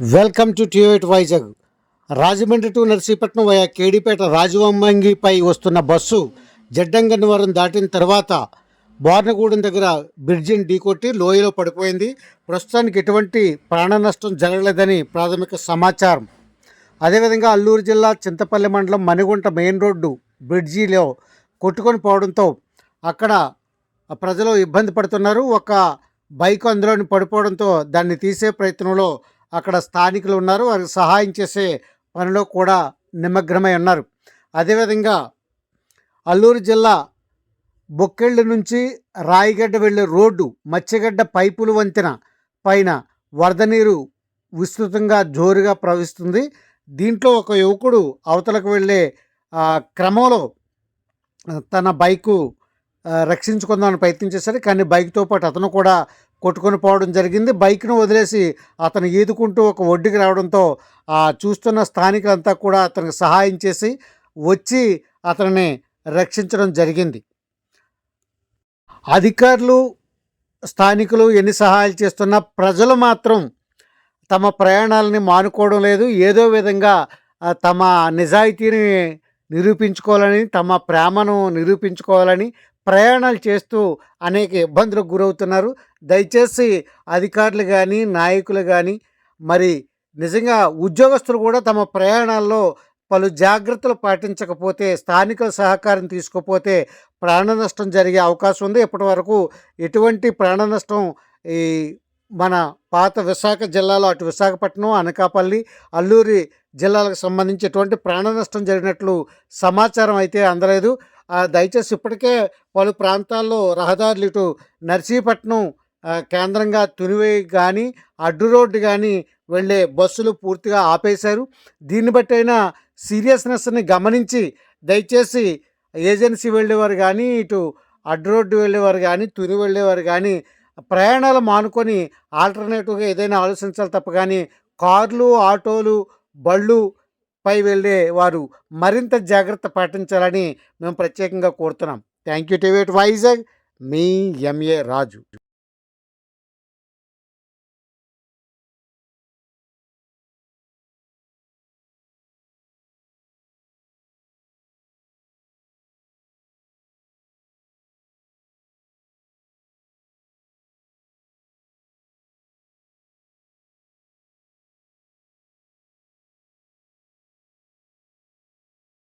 Welcome to టియోట్ Vizag. Rajahmundry to Narsipatnam via Kedipeta రాజవమ్మంగిపై వస్తున్న బస్సు జడ్డంగన్నవరం దాటిన తర్వాత బార్నగూడెం దగ్గర బ్రిడ్జిని ఢీకొట్టి లోయలో పడిపోయింది. ప్రస్తుతానికి ఎటువంటి ప్రాణ నష్టం జరగలేదని ప్రాథమిక సమాచారం. అదేవిధంగా అల్లూరు జిల్లా చింతపల్లి మండలం మణిగుంట మెయిన్ రోడ్డు బ్రిడ్జిలో కొట్టుకొని పోవడంతో అక్కడ ప్రజలు ఇబ్బంది పడుతున్నారు. ఒక బైక్ అందులోని పడిపోవడంతో దాన్ని తీసే ప్రయత్నంలో అక్కడ స్థానికులు ఉన్నారు. వారికి సహాయం చేసే పనిలో కూడా నిమగ్నమై ఉన్నారు. అదేవిధంగా అల్లూరు జిల్లా బొక్కెళ్ళు నుంచి రాయిగడ్డ వెళ్ళే రోడ్డు మత్స్యగడ్డ పైపులు వంతెన పైన వరద నీరు విస్తృతంగా జోరుగా ప్రవహిస్తుంది. దీంట్లో ఒక యువకుడు అవతలకు వెళ్ళే క్రమంలో తన బైకు రక్షించుకుందామని ప్రయత్నం చేశాడు. కానీ బైక్తో పాటు అతను కూడా కొట్టుకొని పోవడం జరిగింది. బైక్ను వదిలేసి అతను ఈదుకుంటూ ఒక ఒడ్డుకి రావడంతో ఆ చూస్తున్న స్థానికులంతా కూడా అతనికి సహాయం చేసి వచ్చి అతనిని రక్షించడం జరిగింది. అధికారులు స్థానికులు ఎన్ని సహాయాలు చేస్తున్నా ప్రజలు మాత్రం తమ ప్రయాణాలని మానుకోవడం లేదు. ఏదో విధంగా తమ నిజాయితీని నిరూపించుకోవాలని తమ ప్రేమను నిరూపించుకోవాలని ప్రయాణాలు చేస్తూ అనేక ఇబ్బందులకు గురవుతున్నారు. దయచేసి అధికారులు కానీ నాయకులు కానీ మరి నిజంగా ఉద్యోగస్తులు కూడా తమ ప్రయాణాల్లో పలు జాగ్రత్తలు పాటించకపోతే స్థానికుల సహకారం తీసుకోకపోతే ప్రాణ నష్టం జరిగే అవకాశం ఉంది. ఇప్పటి వరకు ఎటువంటి ప్రాణ నష్టం ఈ మన పాత విశాఖ జిల్లాలో అటు విశాఖపట్నం అనకాపల్లి అల్లూరి జిల్లాలకు సంబంధించి ఎటువంటి ప్రాణ నష్టం జరిగినట్లు సమాచారం అయితే అందలేదు. దయచేసి ఇప్పటికే పలు ప్రాంతాల్లో రహదారులు ఇటు నర్సీపట్నం కేంద్రంగా తునివే కానీ అడ్డు రోడ్డు కానీ వెళ్ళే బస్సులు పూర్తిగా ఆపేశారు. దీన్ని బట్టి అయినా సీరియస్నెస్ని గమనించి దయచేసి ఏజెన్సీ వెళ్ళేవారు కానీ ఇటు అడ్డు రోడ్డు వెళ్ళేవారు కానీ తుని వెళ్ళేవారు కానీ ప్రయాణాలు మానుకొని ఆల్టర్నేటివ్గా ఏదైనా ఆలోచించాలి తప్ప కానీ కార్లు ఆటోలు బళ్ళు పై వెళ్ళే వారు మరింత జాగ్రత్త పాటించాలని మేము ప్రత్యేకంగా కోరుతున్నాం. థ్యాంక్ యూ టివేట్ వైజాగ్ మీ ఎంఏ రాజు.